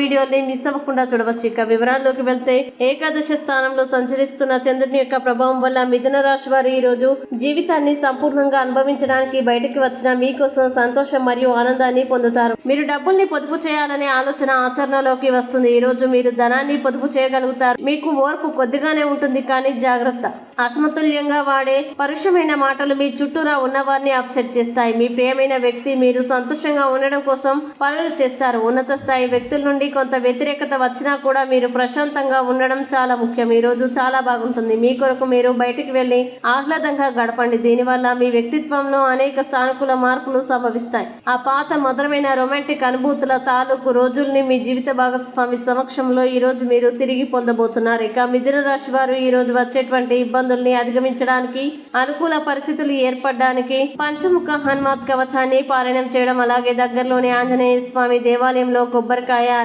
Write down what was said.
వీడియోని మిస్ అవ్వకుండా చూడవచ్చు. ఇక వివరాల్లోకి వెళ్తే ఏకాదశ స్థానంలో సంచరిస్తున్న చంద్రుని యొక్క ప్రభావం వల్ల మిథున రాశి వారు ఈ రోజు జీవితాన్ని సంపూర్ణంగా అనుభవించడానికి బయటకు వచ్చిన మీకోసం సంతోషం మరియు ఆనందాన్ని పొందుతారు. మీరు డబ్బుల్ని పొదుపు చేయాలనే ఆలోచన ఆచరణలోకి వస్తుంది. ఈ రోజు మీరు ధనాన్ని పొదుపు చేయగలుగుతారు. మీకు ఓర్పు కొద్దిగానే ఉంటుంది కానీ జాగ్రత్త. అసమతుల్యంగా వాడే పరుషమైన మాటలు మీ చుట్టూరా ఉన్నవారిని అప్సెట్ చేస్తాయి. మీ ప్రియమైన వ్యక్తి మీరు సంతోషంగా ఉండడం కోసం పనులు చేస్తారు. ఉన్నత స్థాయి వ్యక్తుల నుండి కొంత వ్యతిరేకత వచ్చినా కూడా మీరు ప్రశాంతంగా ఉండడం చాలా ముఖ్యం. ఈ రోజు చాలా బాగుంటుంది. మీ కొరకు మీరు బయటికి వెళ్ళి ఆహ్లాదంగా గడపండి. దీనివల్ల మీ వ్యక్తిత్వంలో అనేక సానుకూల మార్పులు సంభవిస్తాయి. ఆ పాత మధురమైన రొమాంటిక్ అనుభూతుల తాలూకు రోజుల్ని మీ జీవిత భాగస్వామి సమక్షంలో ఈ రోజు మీరు తిరిగి పొందబోతున్నారు. ఇక మిథున రాశి వారు ఈ రోజు వచ్చేటువంటి ఇబ్బందుల్ని అధిగమించడానికి అనుకూల పరిస్థితులు ఏర్పడడానికి పంచముఖ హనుమాత్ కవచాన్ని పారాయణం చేయడం అలాగే దగ్గరలోని ఆంజనేయ స్వామి దేవాలయంలో కొబ్బరికాయ